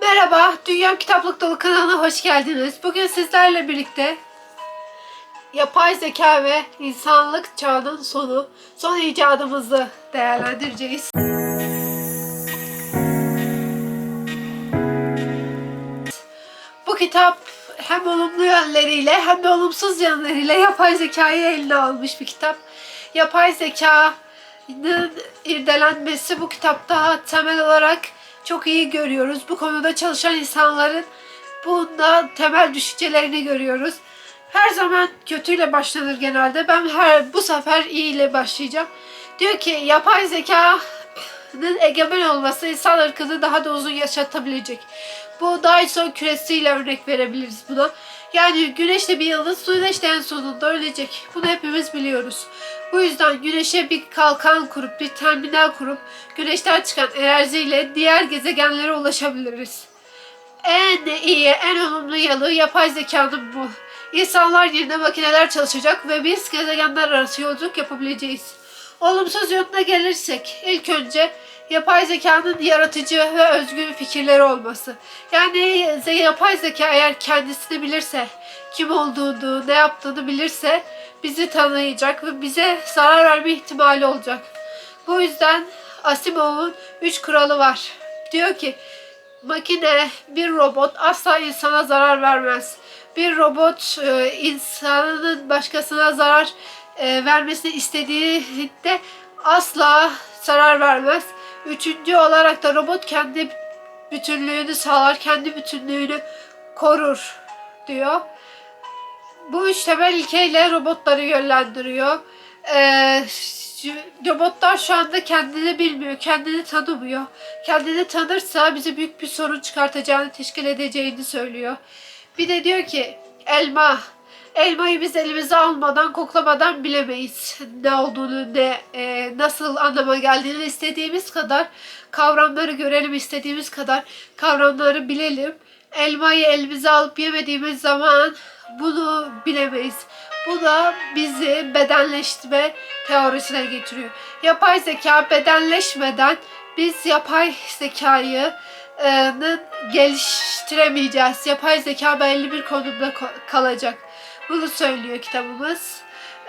Merhaba, Dünya Kitaplık Dolu kanalına hoş geldiniz. Bugün sizlerle birlikte yapay zeka ve insanlık çağının sonu, son icadımızı değerlendireceğiz. Bu kitap hem olumlu yönleriyle hem de olumsuz yönleriyle yapay zekayı eline almış bir kitap. Yapay zekanın irdelenmesi bu kitapta temel olarak çok iyi görüyoruz. Bu konuda çalışan insanların bunda temel düşüncelerini görüyoruz. Her zaman kötüyle başlanır genelde. Ben her bu sefer iyi ile başlayacağım. Diyor ki yapay zekanın egemen olması insan ırkını daha da uzun yaşatabilecek. Bu Dyson küresiyle örnek verebiliriz buna. Yani güneşte bir yıldız güneşte en sonunda ölecek. Bunu hepimiz biliyoruz. Bu yüzden güneşe bir kalkan kurup bir terminal kurup güneşten çıkan enerjiyle diğer gezegenlere ulaşabiliriz. En iyi, en olumlu yanı yapay zekanın bu. İnsanlar yerine makineler çalışacak ve biz gezegenler arası yolculuk yapabileceğiz. Olumsuz yönüne gelirsek ilk önce yapay zekanın yaratıcı ve özgün fikirleri olması. Yani yapay zeka eğer kendisini bilirse, kim olduğunu, ne yaptığını bilirse bizi tanıyacak ve bize zarar verme ihtimali olacak. Bu yüzden Asimov'un 3 kuralı var. Diyor ki makine, bir robot asla insana zarar vermez. Bir robot e, insanın başkasına zarar e, vermesini istediğinde asla zarar vermez. Üçüncü olarak da robot kendi bütünlüğünü sağlar, kendi bütünlüğünü korur diyor. Bu üç temel ilkeyle robotları yönlendiriyor. Ee, robotlar şu anda kendini bilmiyor, kendini tanımıyor. Kendini tanırsa bize büyük bir sorun çıkartacağını, teşkil edeceğini söylüyor. Bir de diyor ki elma. Elmayı biz elimize almadan, koklamadan bilemeyiz. Ne olduğunu, ne, e, nasıl anlama geldiğini istediğimiz kadar kavramları görelim, istediğimiz kadar kavramları bilelim. Elmayı elimize alıp yemediğimiz zaman bunu bilemeyiz. Bu da bizi bedenleştirme teorisine getiriyor. Yapay zeka bedenleşmeden biz yapay zekayı geliştiremeyeceğiz. Yapay zeka belli bir konumda ko- kalacak. Bunu söylüyor kitabımız.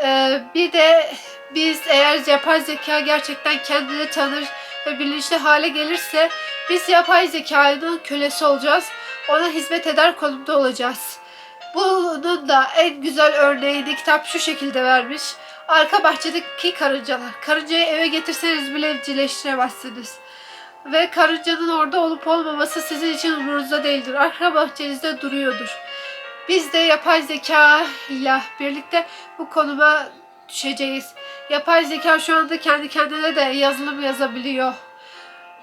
E, bir de biz eğer yapay zeka gerçekten kendini tanır ve bilinçli hale gelirse biz yapay zekanın kölesi olacağız. Ona hizmet eder konumda olacağız. Bunun da en güzel örneğini kitap şu şekilde vermiş. Arka bahçedeki karıncalar. Karıncayı eve getirseniz bile evcilleştiremezsiniz. Ve karıncanın orada olup olmaması sizin için umurunuzda değildir. Arka bahçenizde duruyordur. Biz de yapay zeka ile birlikte bu konuma düşeceğiz. Yapay zeka şu anda kendi kendine de yazılım yazabiliyor.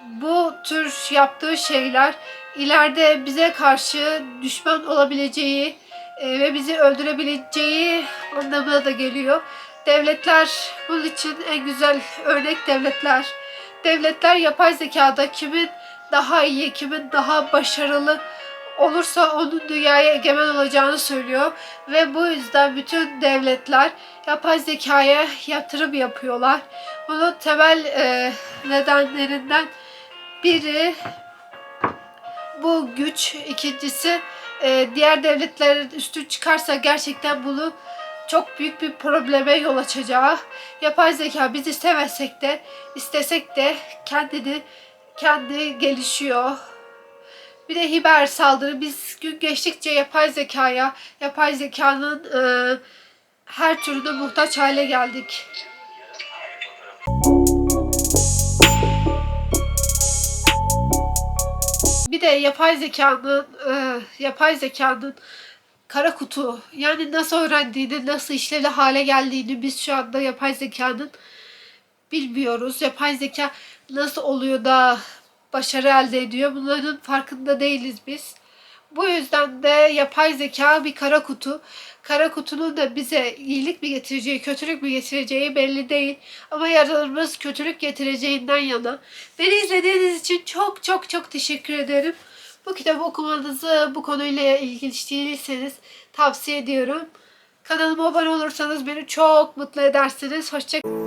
Bu tür yaptığı şeyler ileride bize karşı düşman olabileceği e, ve bizi öldürebileceği anlamına da geliyor. Devletler bunun için en güzel örnek devletler. Devletler yapay zekada kimin daha iyi, kimin daha başarılı olursa onun dünyaya egemen olacağını söylüyor ve bu yüzden bütün devletler yapay zekaya yatırım yapıyorlar. Bunun temel e, nedenlerinden biri bu güç, ikincisi e, diğer devletler üstün çıkarsa gerçekten bunu çok büyük bir probleme yol açacağı. Yapay zeka biz istemezsek de istesek de kendini kendi gelişiyor. Bir de hiber saldırı. Biz gün geçtikçe yapay zekaya, yapay zekanın e, her türlü muhtaç hale geldik. Bir de yapay zekanın e, yapay zekanın kara kutu yani nasıl öğrendiğini, nasıl işlevli hale geldiğini biz şu anda yapay zekanın bilmiyoruz. Yapay zeka nasıl oluyor da başarı elde ediyor bunların farkında değiliz biz. Bu yüzden de yapay zeka bir kara kutu. Kara kutunun da bize iyilik mi getireceği, kötülük mü getireceği belli değil. Ama yararımız kötülük getireceğinden yana. Beni izlediğiniz için çok çok çok teşekkür ederim. Bu kitabı okumanızı bu konuyla ilgilenirseniz tavsiye ediyorum. Kanalıma abone olursanız beni çok mutlu edersiniz. Hoşçakalın.